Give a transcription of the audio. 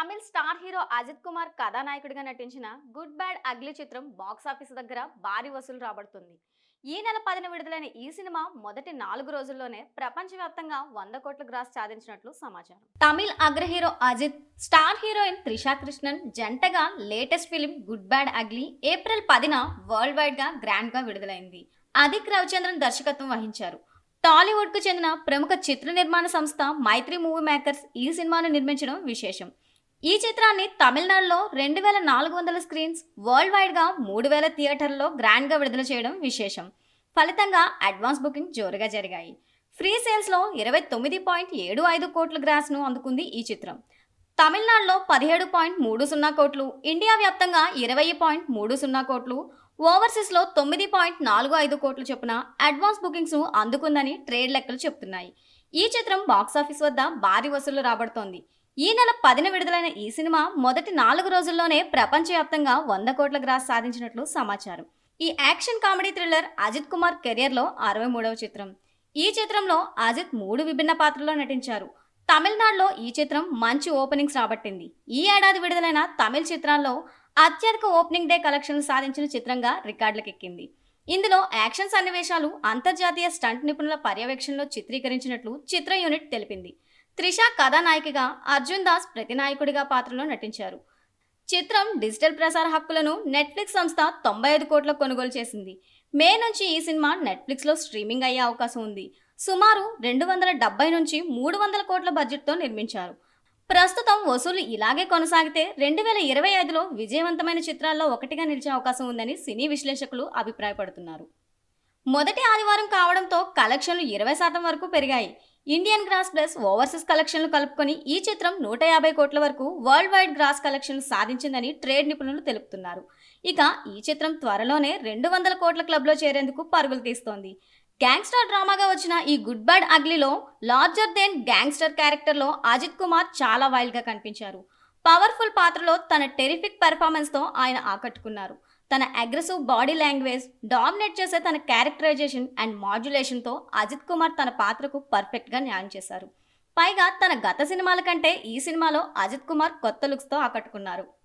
Tamil star hero Ajith Kumar కథానాయకుడిగా నటించిన good bad ugly చిత్రం బాక్స్ ఆఫీస్ దగ్గర భారీ వసూలు రాబడుతుంది. ఈ నెల పదిన విడుదలైన ఈ సినిమా మొదటి నాలుగు రోజుల్లోనే ప్రపంచవ్యాప్తంగా వంద కోట్ల గ్రాస్ సాధించినట్లు సమాచారం. తమిళ్ అగ్ర hero Ajith star heroine Trisha Krishnan జంటగా latest film good bad ugly April పదిన వరల్డ్ వైడ్గా గ్రాండ్గా విడుదలైంది. అదిక్ రవిచంద్రన్ దర్శకత్వం వహించారు. టాలీవుడ్కు చెందిన ప్రముఖ చిత్ర నిర్మాణ సంస్థ మైత్రి మూవీ మేకర్స్ ఈ సినిమాను నిర్మించడం విశేషం. ఈ చిత్రాన్ని తమిళనాడులో రెండు వేల నాలుగు వందల స్క్రీన్స్ వరల్డ్ వైడ్గా మూడు వేల థియేటర్లో గ్రాండ్గా విడుదల చేయడం విశేషం. ఫలితంగా అడ్వాన్స్ బుకింగ్ జోరుగా జరిగాయి. ఫ్రీ సేల్స్లో ఇరవై తొమ్మిది పాయింట్ ఏడు ఐదు కోట్ల గ్రాస్ను అందుకుంది ఈ చిత్రం. తమిళనాడులో పదిహేడు పాయింట్ మూడు సున్నా కోట్లు ఇండియా వ్యాప్తంగా ఇరవై పాయింట్ మూడు సున్నా కోట్లు ఓవర్సీస్లో తొమ్మిది పాయింట్ నాలుగు ఐదు కోట్ల చొప్పున అడ్వాన్స్ బుకింగ్స్ను అందుకుందని ట్రేడ్ లెక్కలు చెప్తున్నాయి. ఈ చిత్రం బాక్సాఫీస్ వద్ద భారీ వసూళ్ళు రాబడుతోంది. ఈ నెల పదిన విడుదలైన ఈ సినిమా మొదటి నాలుగు రోజుల్లోనే ప్రపంచవ్యాప్తంగా వంద కోట్ల గ్రాస్ సాధించినట్లు సమాచారం. ఈ action comedy thriller Ajith Kumar కెరియర్లో అరవై మూడవ చిత్రం. ఈ చిత్రంలో అజిత్ మూడు విభిన్న పాత్రల్లో నటించారు. తమిళనాడులో ఈ చిత్రం మంచి ఓపెనింగ్స్ రాబట్టింది. ఈ ఏడాది విడుదలైన తమిళ చిత్రాల్లో అత్యధిక ఓపెనింగ్ డే కలెక్షన్లు సాధించిన చిత్రంగా రికార్డులకెక్కింది ఇందులో యాక్షన్ సన్నివేశాలు అంతర్జాతీయ స్టంట్ నిపుణుల పర్యవేక్షణలో చిత్రీకరించినట్లు చిత్ర యూనిట్ తెలిపింది. త్రిష కథానాయికగా అర్జున్ దాస్ ప్రతినాయకుడిగా పాత్రలో నటించారు. చిత్రం డిజిటల్ ప్రసార హక్కులను నెట్ఫ్లిక్స్ సంస్థ తొంభై ఐదు కోట్ల కొనుగోలు చేసింది. మే నుంచి ఈ సినిమా నెట్ఫ్లిక్స్లో స్ట్రీమింగ్ అయ్యే అవకాశం ఉంది. సుమారు రెండు వందల డెబ్బై నుంచి మూడు వందల కోట్ల బడ్జెట్తో నిర్మించారు. ప్రస్తుతం వసూలు ఇలాగే కొనసాగితే రెండు వేల ఇరవై ఐదులో విజయవంతమైన చిత్రాల్లో ఒకటిగా నిలిచే అవకాశం ఉందని సినీ విశ్లేషకులు అభిప్రాయపడుతున్నారు. మొదటి ఆదివారం కావడంతో కలెక్షన్లు ఇరవై శాతం వరకు పెరిగాయి. ఇండియన్ గ్రాస్ ప్లస్ ఓవర్సీస్ కలెక్షన్లు కలుపుకొని ఈ చిత్రం నూట యాభై కోట్ల వరకు వరల్డ్ వైడ్ గ్రాస్ కలెక్షన్లు సాధించిందని ట్రేడ్ నిపుణులు తెలుపుతున్నారు. ఇక ఈ చిత్రం త్వరలోనే రెండు వందల కోట్ల క్లబ్లో చేరేందుకు పరుగులు తీస్తోంది. గ్యాంగ్స్టర్ డ్రామాగా వచ్చిన ఈ గుడ్ బ్యాడ్ అగ్లీలో లార్జర్ దెన్ గ్యాంగ్స్టర్ క్యారెక్టర్లో అజిత్ కుమార్ చాలా వైల్డ్గా కనిపించారు. పవర్ఫుల్ పాత్రలో తన టెరిఫిక్ పెర్ఫార్మెన్స్తో ఆయన ఆకట్టుకున్నారు. తన అగ్రెసివ్ బాడీ లాంగ్వేజ్ డామినేట్ చేసే తన క్యారెక్టరైజేషన్ అండ్ మాడ్యులేషన్తో అజిత్ కుమార్ తన పాత్రకు పర్ఫెక్ట్గా న్యాయం చేశారు. పైగా తన గత సినిమాల కంటే ఈ సినిమాలో అజిత్ కుమార్ కొత్త లుక్స్తో ఆకట్టుకున్నారు.